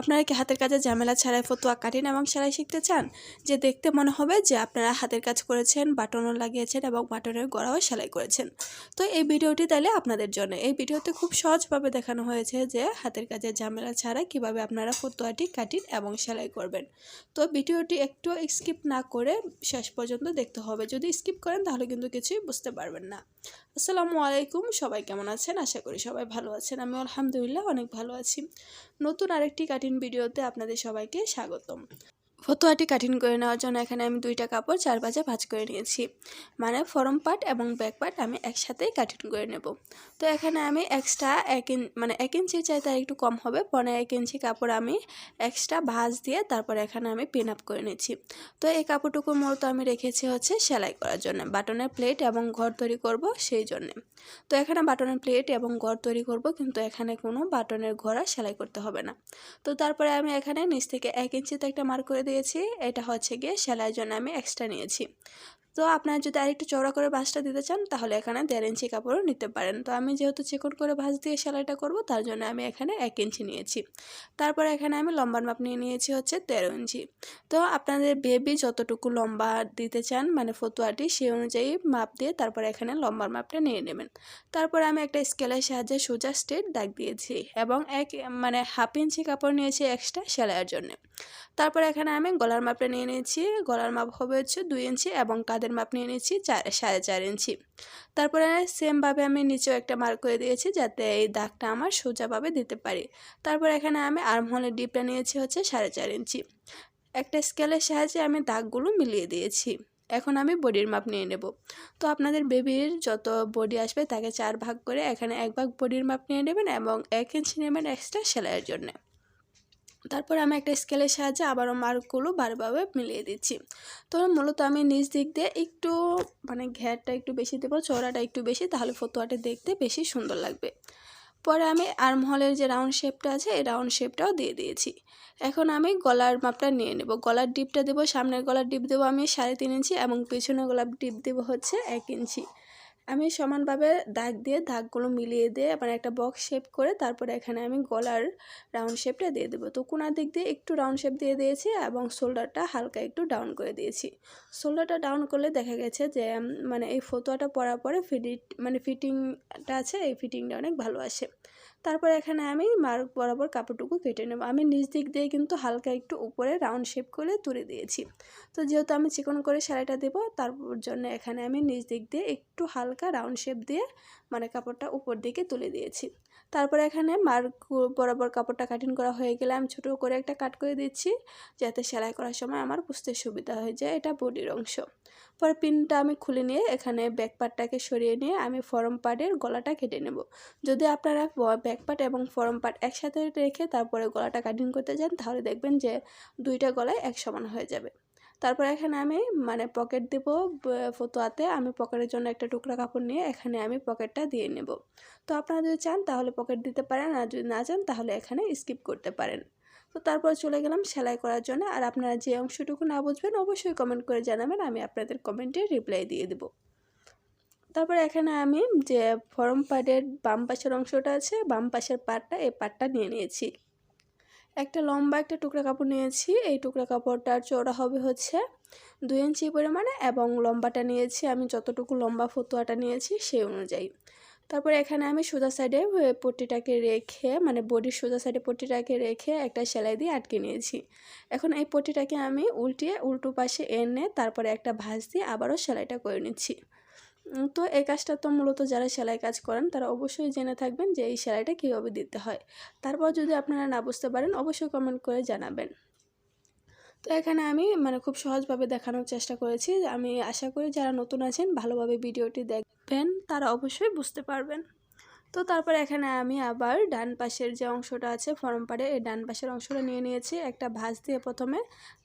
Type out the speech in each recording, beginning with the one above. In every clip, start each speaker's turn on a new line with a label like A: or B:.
A: আপনারা কি হাতের কাজে ঝামেলা ছাড়াই ফতুয়া কাটিন এবং সেলাই শিখতে চান? যে দেখতে মনে হবে যে আপনারা হাতের কাজ করেছেন, বাটনও লাগিয়েছেন এবং বাটনের গড়াও সেলাই করেছেন। তো এই ভিডিওটি তাইলে আপনাদের জন্য। এই ভিডিওতে খুব সহজভাবে দেখানো হয়েছে যে হাতের কাজে ঝামেলা ছাড়া কীভাবে আপনারা ফতুয়াটি কাটিন এবং সেলাই করবেন। তো ভিডিওটি একটু স্কিপ না করে শেষ পর্যন্ত দেখতে হবে। যদি স্কিপ করেন তাহলে কিন্তু কিছুই বুঝতে পারবেন না। আসসালামু আলাইকুম, সবাই কেমন আছেন? আশা করি সবাই ভালো আছেন। আমি আলহামদুলিল্লাহ অনেক ভালো আছি। নতুন আরেকটি কাটিং ভিডিওতে আপনাদের সবাইকে স্বাগতম। ফতোয়াটি কাটিং করে নেওয়ার জন্য এখানে আমি দুইটা কাপড় চার বাজে ভাজ করে নিয়েছি। মানে ফরম পার্ট এবং ব্যাক পার্ট আমি একসাথেই কাটিং করে নেব। তো এখানে আমি এক্সট্রা এক মানে এক ইঞ্চি চাই তার একটু কম হবে। পনেরো এক ইঞ্চি কাপড় আমি এক্সট্রা ভাঁজ দিয়ে তারপর এখানে আমি পিন আপ করে নিয়েছি তো এই কাপড়টুকুর মূলত আমি রেখেছি হচ্ছে সেলাই করার জন্য। বাটনের প্লেট এবং ঘর তৈরি করব সেই জন্যে। তো এখানে বাটনের প্লেট এবং ঘর তৈরি করব কিন্তু এখানে কোনো বাটনের ঘোড়া সেলাই করতে হবে না। তো তারপরে আমি এখানে নিচ থেকে এক ইঞ্চিতে একটা মার্ক করে দিয়েছি। এটা হচ্ছে গিয়ে সেলাইয়ের জন্য আমি এক্সট্রা নিয়েছি। তো আপনারা যদি আরেকটু চওড়া করে ভাঁজটা দিতে চান, তাহলে এখানে দেড় ইঞ্চি কাপড়ও নিতে পারেন। তো আমি যেহেতু চিকন করে ভাঁজ দিয়ে সেলাইটা করব, তার জন্য আমি এখানে এক ইঞ্চি নিয়েছি। তারপর এখানে আমি লম্বার মাপ নিয়ে নিয়েছি হচ্ছে তেরো ইঞ্চি। তো আপনাদের বেবি যতটুকু লম্বা দিতে চান মানে ফতুয়াটি, সেই অনুযায়ী মাপ দিয়ে তারপর এখানে লম্বার মাপটা নিয়ে নেবেন। তারপরে আমি একটা স্কেলের সাহায্যে সোজা স্ট্রেট দাগ দিয়েছি এবং এক মানে হাফ ইঞ্চি কাপড় নিয়েছি এক্সট্রা সেলাইয়ের জন্য। তারপর এখানে আমি গলার মাপটা নিয়ে নিয়েছি। গলার মাপ হবে হচ্ছে দুই ইঞ্চি এবং কাদের মাপ নিয়ে নিয়েছি চার, সাড়ে চার ইঞ্চি। তারপরে সেমভাবে আমি নিচেও একটা মার্ক করে দিয়েছি যাতে এই দাগটা আমার সোজাভাবে দিতে পারি। তারপর এখানে আমি আর্ম হলের ডিপটা নিয়েছি হচ্ছে সাড়ে চার ইঞ্চি। একটা স্কেলের সাহায্যে আমি দাগগুলো মিলিয়ে দিয়েছি। এখন আমি বডির মাপ নিয়ে নেব। তো আপনাদের বেবির যত বডি আসবে তাকে চার ভাগ করে এখানে এক ভাগ বডির মাপ নিয়ে নেবেন এবং এক ইঞ্চি নেবেন এক্সট্রা সেলাইয়ের জন্য। তারপর আমি একটা স্কেলের সাহায্যে আবারও মার্কগুলো বারভাবে মিলিয়ে দিচ্ছি। তো মূলত আমি নিচ দিক দিয়ে একটু মানে ঘ্যারটা একটু বেশি দেবো, চওড়াটা একটু বেশি, তাহলে ফতোয়াটা দেখতে বেশি সুন্দর লাগবে। পরে আমি আর্মহলের যে রাউন্ড শেপটা আছে, এই রাউন্ড শেপটাও দিয়ে দিয়েছি। এখন আমি গলার মাপটা নিয়ে নেব। গলার ডিপটা দেবো, সামনের গলার ডিপ দেবো আমি সাড়ে তিন ইঞ্চি এবং পেছনের গলার ডিপ দেবো হচ্ছে এক ইঞ্চি। আমি সমানভাবে দাগ দিয়ে দাগগুলো মিলিয়ে দিয়ে আবার একটা বক্স শেপ করে তারপরে এখানে আমি গলার রাউন্ড শেপটা দিয়ে দেবো। তো কোনার দিক দিয়ে একটু রাউন্ড শেপ দিয়ে দিয়েছি এবং শোল্ডারটা হালকা একটু ডাউন করে দিয়েছি। শোল্ডারটা ডাউন করলে দেখা গেছে যে মানে এই ফতোয়াটা পরার পরে ফিডিট মানে ফিটিংটা আছে, এই ফিটিংটা অনেক ভালো আসে। তারপর এখানে আমি মার্ক বরাবর কাপড়টুকু কেটে নেব। আমি নিচ দিক দিয়ে কিন্তু হালকা একটু উপরে রাউন্ড শেপ করে তুলে দিয়েছি। তো যেহেতু আমি চিকন করে সেলাইটা দেবো তারপর জন্য এখানে আমি নিচ দিক দিয়ে একটু হালকা রাউন্ড শেপ দিয়ে মানে কাপড়টা উপর দিকে তুলে দিয়েছি। তারপরে এখানে মার্ক বরাবর কাপড়টা কাটিং করা হয়ে গেলে আমি ছোটো করে একটা কাট করে দিচ্ছি, যাতে সেলাই করার সময় আমার বুঝতে সুবিধা হয়ে যায় এটা বডির অংশ। পরে পিনটা আমি খুলে নিয়ে এখানে ব্যাক পার্টটাকে সরিয়ে নিয়ে আমি ফরম পার্টের গলাটা কেটে নেব। যদি আপনারা ব্যাক পার্ট এবং ফরম পার্ট একসাথে রেখে তারপরে গলাটা কাটিং করতে যান তাহলে দেখবেন যে দুইটা গলায় এক সমান হয়ে যাবে। তারপর এখানে আমি মানে পকেট দেব ফতোয়াতে আমি পকেটের জন্য একটা টুকরা কাপড় নিয়ে এখানে আমি পকেটটা দিয়ে নেব। তো আপনারা যদি চান তাহলে পকেট দিতে পারেন, আর যদি না চান তাহলে এখানে স্কিপ করতে পারেন। তো তারপর চলে গেলাম সেলাই করার জন্য, আর আপনারা যে অংশটুকু না বুঝবেন অবশ্যই কমেন্ট করে জানাবেন, আমি আপনাদের কমেন্টে রিপ্লাই দিয়ে দেব। তারপর এখানে আমি যে ফরম পার্টের বাম পাশের অংশটা আছে, বাম পাশের পার্টটা এই পার্টটা নিয়ে নিয়েছি। একটা লম্বা একটা টুকরা কাপড় নিয়েছি। এই টুকরা কাপড়টার চওড়া হবে হচ্ছে দুই ইঞ্চি পরিমাণে এবং লম্বাটা নিয়েছি আমি যতটুকু লম্বা ফতুয়াটা নিয়েছি সেই অনুযায়ী। তারপরে এখানে আমি সোজা সাইডে পট্টিটাকে রেখে মানে বডির সোজা সাইডে পট্টিটাকে রেখে একটা সেলাই দিয়ে আটকে নিয়েছি। এখন এই পট্টিটাকে আমি উল্টিয়ে উল্টো পাশে এনে তারপরে একটা ভাঁজ দিয়ে আবারও সেলাইটা করে নিচ্ছি। তো এই কাজটা তো মূলত যারা সেলাই কাজ করেন, তারা অবশ্যই জেনে থাকবেন যে এই সেলাইটা কীভাবে দিতে হয়। তারপর যদি আপনারা না বুঝতে পারেন, অবশ্যই কমেন্ট করে জানাবেন। তো এখানে আমি মানে খুব সহজভাবে দেখানোর চেষ্টা করেছি। আমি আশা করি যারা নতুন আছেন, ভালোভাবে ভিডিওটি দেখবেন, তারা অবশ্যই বুঝতে পারবেন। তো তারপর এখানে আমি আবার ডান পাশের যে অংশটা আছে, ফরম পাড়ে এই ডান পাশের অংশটা নিয়ে নিয়েছি। একটা ভাজ দিয়ে প্রথমে,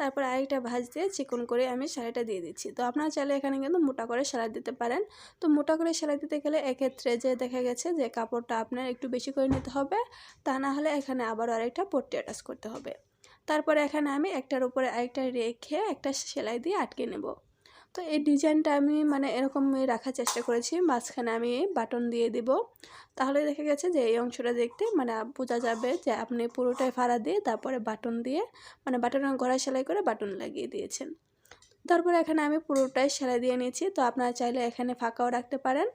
A: তারপর আরেকটা ভাঁজ দিয়ে চিকন করে আমি সেলাইটা দিয়ে দিচ্ছি। তো আপনারা চাইলে এখানে কিন্তু মোটা করে সেলাই দিতে পারেন। তো মোটা করে সেলাই দিতে গেলে এক্ষেত্রে যে দেখা গেছে যে কাপড়টা আপনার একটু বেশি করে নিতে হবে, তা না হলে এখানে আবার আরেকটা পট্টি অ্যাটাচ করতে হবে। তারপরে এখানে আমি একটার উপরে আরেকটা রেখে একটা সেলাই দিয়ে আটকে নেব। তো এই ডিজাইনটা আমি মানে এরকমই রাখার চেষ্টা করেছি। মাঝখানে আমি বাটন দিয়ে দিব। তাহলে দেখা গেছে যে এই অংশটা দেখতে মানে বোঝা যাবে যে আপনি পুরোটাই ফাড়া দিয়ে তারপরে বাটন দিয়ে মানে বাটনের গড়া সেলাই করে বাটন লাগিয়ে দিয়েছেন। তারপরে এখানে আমি পুরোটাই সেলাই দিয়ে নিয়েছি। তো আপনারা চাইলে এখানে ফাঁকাও রাখতে পারেন।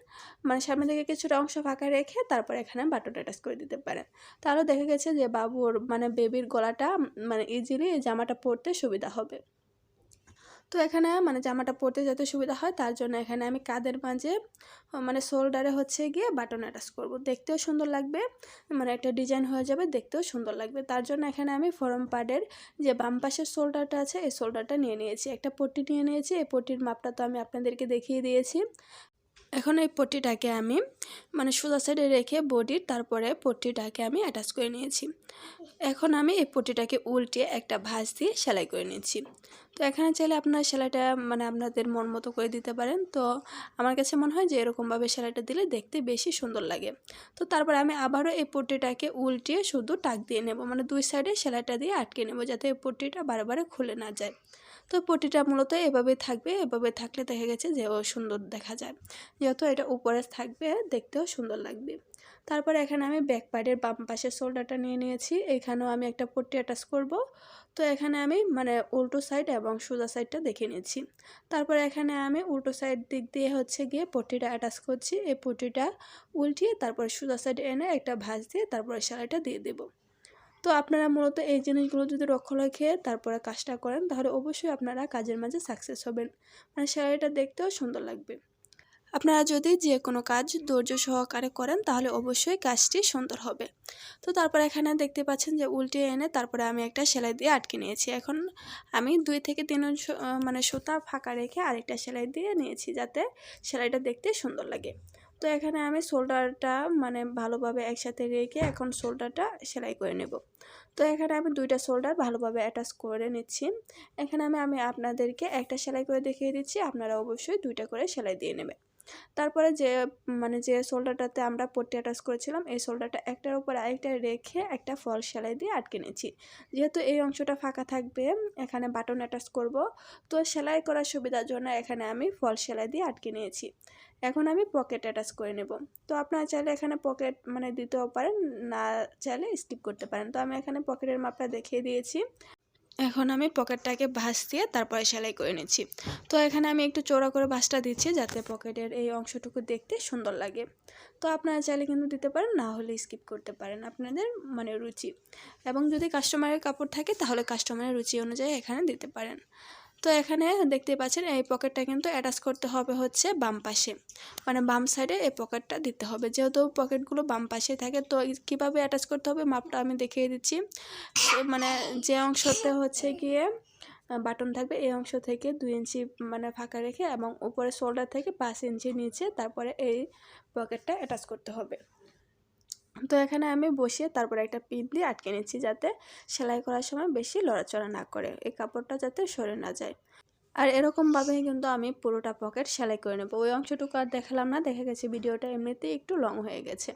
A: মানে সামনে থেকে কিছুটা অংশ ফাঁকা রেখে তারপরে এখানে বাটন অ্যাটাচ করে দিতে পারেন। তাহলে দেখা গেছে যে বাবুর মানে বেবির গলাটা মানে ইজিলি জামাটা পরতে সুবিধা হবে। তো এখানে মানে জামাটা পরতে যাতে সুবিধা হয়, তার জন্য এখানে আমি কাদের মাঝে মানে শোল্ডারে হচ্ছে গিয়ে বাটন অ্যাটাচ করব। দেখতেও সুন্দর লাগবে মানে একটা ডিজাইন হয়ে যাবে, দেখতেও সুন্দর লাগবে। তার জন্য এখানে আমি ফরম পাডের যে বাম পাশের শোল্ডারটা আছে, এই শোল্ডারটা নিয়ে নিয়েছি। একটা পট্টি নিয়ে নিয়েছি, এই পট্টির মাপটা তো আমি আপনাদেরকে দেখিয়ে দিয়েছি। এখন এই পট্টিটাকে আমি মানে সোজা সাইডে রেখে বডির তারপরে পট্টিটাকে আমি অ্যাটাচ করে নিয়েছি। এখন আমি এই পট্টিটাকে উল্টে একটা ভাঁজ দিয়ে সেলাই করে নিয়েছি তো এখানে চাইলে আপনার সেলাইটা মানে আপনাদের মন মতো করে দিতে পারেন। তো আমার কাছে মনে হয় যে এরকমভাবে সেলাইটা দিলে দেখতে বেশি সুন্দর লাগে। তো তারপরে আমি আবারও এই পট্টিটাকে উল্টিয়ে শুধু টাক দিয়ে নেব। মানে দুই সাইডে সেলাইটা দিয়ে আটকে নেব যাতে এই পট্টিটা বারে খুলে না যায়। তো পটিটা মূলত এভাবে থাকবে, এভাবে থাকলে দেখা গেছে যে ও সুন্দর দেখা যায়। যেহেতু এটা উপরে থাকবে, দেখতেও সুন্দর লাগবে। তারপর এখানে আমি ব্যাক পাইডের বাম পাশের শোল্ডারটা নিয়ে নিয়েছি। এখানেও আমি একটা পট্টি অ্যাটাচ করব। তো এখানে আমি মানে উল্টো সাইড এবং সোজা সাইডটা দেখে নিয়েছি তারপর এখানে আমি উল্টো সাইড দিক দিয়ে হচ্ছে গিয়ে পট্টিটা অ্যাটাচ করছি। এই পট্টিটা উল্টিয়ে তারপর সোজা সাইড এনে একটা ভাঁজ দিয়ে তারপরে সেলাইটা দিয়ে দেবো। তো আপনারা মূলত এই জিনিসগুলো যদি লক্ষ্য রেখে তারপরে কাজটা করেন, তাহলে অবশ্যই আপনারা কাজের মাঝে সাকসেস হবেন। মানে সেলাইটা দেখতেও সুন্দর লাগবে। আপনারা যদি যে কোনো কাজ ধৈর্য সহকারে করেন, তাহলে অবশ্যই কাজটি সুন্দর হবে। তো তারপর এখানে দেখতে পাচ্ছেন যে উল্টে এনে তারপরে আমি একটা সেলাই দিয়ে আটকে নিয়েছি। এখন আমি দুই থেকে তিন মানে সুতা ফাঁকা রেখে আরেকটা সেলাই দিয়ে নিয়েছি যাতে সেলাইটা দেখতে সুন্দর লাগে। তো এখানে আমি শোল্ডারটা মানে ভালোভাবে একসাথে রেখে এখন শোল্ডারটা সেলাই করে নেব। তো এখানে আমি দুইটা শোল্ডার ভালোভাবে অ্যাটাচ করে নিচ্ছি। এখানে আমি আমি আপনাদেরকে একটা সেলাই করে দেখিয়ে দিচ্ছি, আপনারা অবশ্যই দুইটা করে সেলাই দিয়ে নেবেন। তারপরে যে মানে যে শোল্ডারটাতে আমরা পট্টি অ্যাটাচ করেছিলাম, এই শোল্ডারটা একটার উপর আরেকটা রেখে একটা ফল সেলাই দিয়ে আটকে নিয়েছি যেহেতু এই অংশটা ফাঁকা থাকবে, এখানে বাটন অ্যাটাচ করব। তো সেলাই করার সুবিধার জন্য এখানে আমি ফল সেলাই দিয়ে আটকে নিয়েছি। এখন আমি পকেট অ্যাটাচ করে নেব। তো আপনারা চাইলে এখানে পকেট মানে দিতেও পারেন, না চাইলে স্কিপ করতে পারেন। তো আমি এখানে পকেটের মাপটা দেখিয়ে দিয়েছি। এখন আমি পকেটটাকে ভাঁজ দিয়ে তারপরে সেলাই করে নিচ্ছি। তো এখানে আমি একটু চৌড়া করে ভাঁজটা দিচ্ছি যাতে পকেটের এই অংশটুকু দেখতে সুন্দর লাগে। তো আপনারা চাইলে কিন্তু দিতে পারেন, না হলে স্কিপ করতে পারেন আপনাদের মানে রুচি। এবং যদি কাস্টমারের কাপড় থাকে তাহলে কাস্টমারের রুচি অনুযায়ী এখানে দিতে পারেন। তো এখানে দেখতে পাচ্ছেন, এই পকেটটা কিন্তু অ্যাটাচ করতে হবে হচ্ছে বাম পাশে। মানে বাম সাইডে এই পকেটটা দিতে হবে। যেহেতু পকেটগুলো বাম পাশে থাকে, তো কীভাবে অ্যাটাচ করতে হবে মাপটা আমি দেখিয়ে দিচ্ছি। মানে যে অংশতে হচ্ছে গিয়ে বাটন থাকবে, এই অংশ থেকে দুই ইঞ্চি মানে ফাঁকা রেখে এবং উপরে শোল্ডার থেকে পাঁচ ইঞ্চি নিচে তারপরে এই পকেটটা অ্যাটাচ করতে হবে। তো এখানে আমি বসিয়ে তারপর একটা পিপ দিয়ে আটকে নিচ্ছি যাতে সেলাই করার সময় বেশি লড়াচড়া না করে, এই কাপড়টা যাতে সরে না যায়। আর এরকমভাবেই কিন্তু আমি পুরোটা পকেট সেলাই করে নেব। ওই অংশটুকু আর দেখালাম না, দেখা গেছে ভিডিওটা এমনিতেই একটু লং হয়ে গেছে।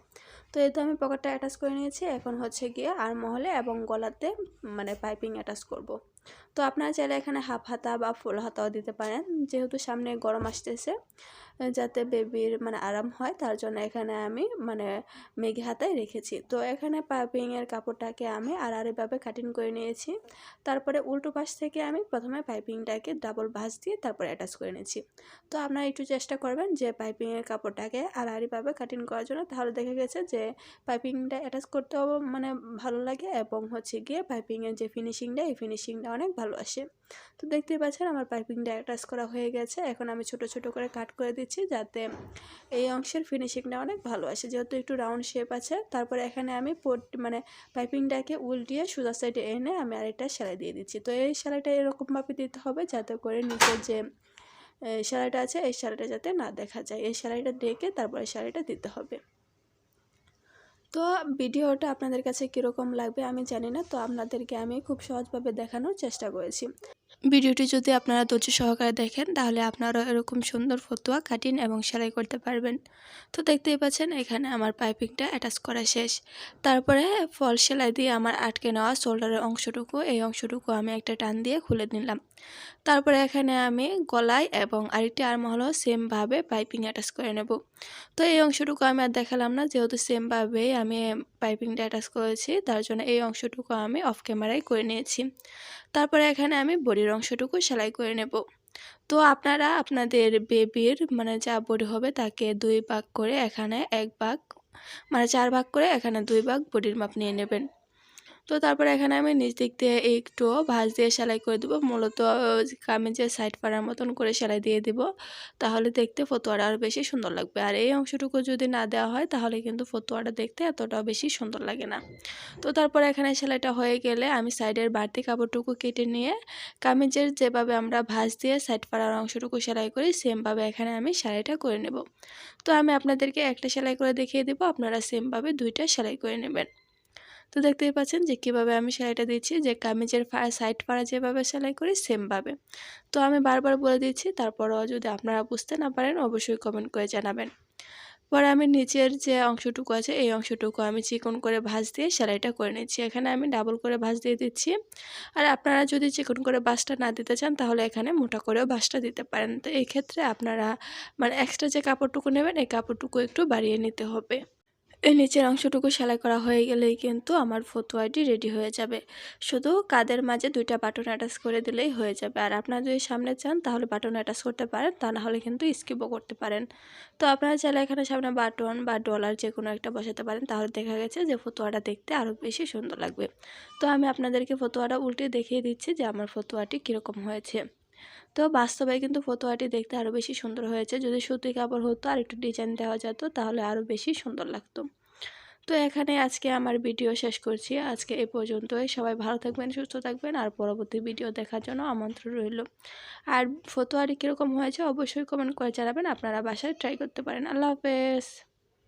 A: তো এই তো আমি পকেটটা অ্যাটাচ করে নিয়েছি। এখন হচ্ছে গিয়ে আর মহলে এবং গলাতে মানে পাইপিং অ্যাটাচ করব। তো আপনারা চাইলে এখানে হাফ হাতা বা ফুল হাতাও দিতে পারেন। যেহেতু সামনে গরম আসতেছে, যাতে বেবির মানে আরাম হয়, তার জন্য এখানে আমি মানে মেঘে হাতায় রেখেছি। তো এখানে পাইপিংয়ের কাপড়টাকে আমি আড়াআড়িভাবে কাটিং করে নিয়েছি। তারপরে উল্টো পাশ থেকে আমি প্রথমে পাইপিংটাকে ডাবল ভাঁজ দিয়ে তারপরে অ্যাটাচ করে নিয়েছি। তো আপনারা একটু চেষ্টা করবেন যে পাইপিংয়ের কাপড়টাকে আড়াআড়িভাবে কাটিং করার জন্য। তাহলে দেখা গেছে যে পাইপিংটা অ্যাটাচ করতেও মানে ভালো লাগে এবং হচ্ছে গিয়ে পাইপিংয়ের যে ফিনিশিংটা এই ফিনিশিংটা অনেক ভালো আসে। তো দেখতেই পাচ্ছেন আমার পাইপিংটা অ্যাটাচ করা হয়ে গেছে। এখন আমি ছোট ছোট করে কাট করে দিচ্ছি যাতে এই অংশের ফিনিশিংটা অনেক ভালো আসে। যেহেতু একটু রাউন্ড শেপ আছে, তারপরে এখানে আমি পোট মানে পাইপিংটাকে উল্টিয়ে সোজা সাইডে এনে আমি আরেকটা সেলাই দিয়ে দিচ্ছি। তো এই সেলাইটা এরকমভাবে দিতে হবে যাতে করে নিচের যে সেলাইটা আছে, এই সেলাইটা যাতে না দেখা যায়। এই সেলাইটা ডেকে তারপরে সেলাইটা দিতে হবে। তো ভিডিওটা আপনাদের কাছে কীরকম লাগবে আমি জানি না, তো আপনাদেরকে আমি খুব সহজভাবে দেখানোর চেষ্টা করেছি। ভিডিওটি যদি আপনারা ধৈর্য সহকারে দেখেন, তাহলে আপনারা এরকম সুন্দর ফতুয়া, কাটিং এবং সেলাই করতে পারবেন। তো দেখতেই পাচ্ছেন, এখানে আমার পাইপিংটা অ্যাটাচ করা শেষ। তারপরে ফল সেলাই দিয়ে আমার আটকে নেওয়া শোল্ডারের অংশটুকু, এই অংশটুকু আমি একটা টান দিয়ে খুলে নিলাম। তারপরে এখানে আমি গলায় এবং আরেকটি আর্ম হলো সেমভাবে পাইপিং অ্যাটাচ করে নেব। তো এই অংশটুকু আমি আর দেখালাম না, যেহেতু সেমভাবেই আমি পাইপিংটা অ্যাটাচ করেছি, তার জন্য এই অংশটুকু আমি অফ ক্যামেরায় করে নিয়েছি। তারপরে এখানে আমি বডির অংশটুকু সেলাই করে নেব। তো আপনারা আপনাদের বেবির মানে যা বডি হবে তাকে দুই ভাগ করে এখানে এক ভাগ মানে চার ভাগ করে এখানে দুই ভাগ বডির মাপ নিয়ে নেবেন। তো তারপরে এখানে আমি নিচ দিক দিয়ে একটু ভাঁজ দিয়ে সেলাই করে দেবো। মূলত কামিজের সাইড পাড়ার মতন করে সেলাই দিয়ে দিব। তাহলে দেখতে ফতোয়াটা আরও বেশি সুন্দর লাগবে। আর এই অংশটুকু যদি না দেওয়া হয়, তাহলে কিন্তু ফতোয়াটা দেখতে এতটাও বেশি সুন্দর লাগে না। তো তারপরে এখানে সেলাইটা হয়ে গেলে আমি সাইডের বাড়তি কাপড়টুকু কেটে নিয়ে কামিজের যেভাবে আমরা ভাঁজ দিয়ে সাইড পাড়ার অংশটুকু সেলাই করি, সেমভাবে এখানে আমি সেলাইটা করে নেব। তো আমি আপনাদেরকে একটা সেলাই করে দেখিয়ে দেবো। আপনারা সেমভাবে দুইটা সেলাই করে নেবেন। তো দেখতেই পাচ্ছেন যে কীভাবে আমি সেলাইটা দিচ্ছি, যে কামিজের সাইড পাড়া যেভাবে সেলাই করি সেমভাবে তো আমি বারবার বলে দিচ্ছি, তারপরও যদি আপনারা বুঝতে না পারেন অবশ্যই কমেন্ট করে জানাবেন। পরে আমি নিচের যে অংশটুকু আছে, এই অংশটুকু আমি চিকন করে ভাঁজ দিয়ে সেলাইটা করে নিচ্ছি। এখানে আমি ডাবল করে ভাঁজ দিয়ে দিচ্ছি। আর আপনারা যদি চিকন করে বাসটা না দিতে চান, তাহলে এখানে মোটা করেও বাসটা দিতে পারেন। তো এই ক্ষেত্রে আপনারা মানে এক্সট্রা যে কাপড়টুকু নেবেন, এই কাপড়টুকু একটু বাড়িয়ে নিতে হবে। এই নিচের অংশটুকু সেলাই করা হয়ে গেলেই কিন্তু আমার ফতুয়াটি রেডি হয়ে যাবে। শুধু কাদের মাঝে দুইটা বাটন অ্যাটাচ করে দিলেই হয়ে যাবে। আর আপনারা যদি সামনে চান, তাহলে বাটন অ্যাটাচ করতে পারেন, তা না হলে কিন্তু স্কিপও করতে পারেন। তো আপনারা চাইলে এখানে সামনে বাটন বা ডলার যে কোনো একটা বসাতে পারেন, তাহলে দেখা গেছে যে ফতুয়াটা দেখতে আরও বেশি সুন্দর লাগবে। তো আমি আপনাদেরকে ফতুয়াটা উল্টে দেখিয়ে দিচ্ছি যে আমার ফতুয়াটি কীরকম হয়েছে। তো বাস্তবে কিন্তু ফতোয়াটি দেখতে আরও বেশি সুন্দর হয়েছে। যদি সুতি কাপড় হতো আর একটু ডিজাইন দেওয়া যেত, তাহলে আরও বেশি সুন্দর লাগতো। তো এখানে আজকে আমার ভিডিও শেষ করছি। আজকে এ পর্যন্তই। সবাই ভালো থাকবেন, সুস্থ থাকবেন, আর পরবর্তী ভিডিও দেখার জন্য আমন্ত্রণ রইল। আর ফতোয়ারি কীরকম হয়েছে, অবশ্যই কমেন্ট করে জানাবেন। আপনারা বাসায় ট্রাই করতে পারেন। আল্লাহ হাফেজ।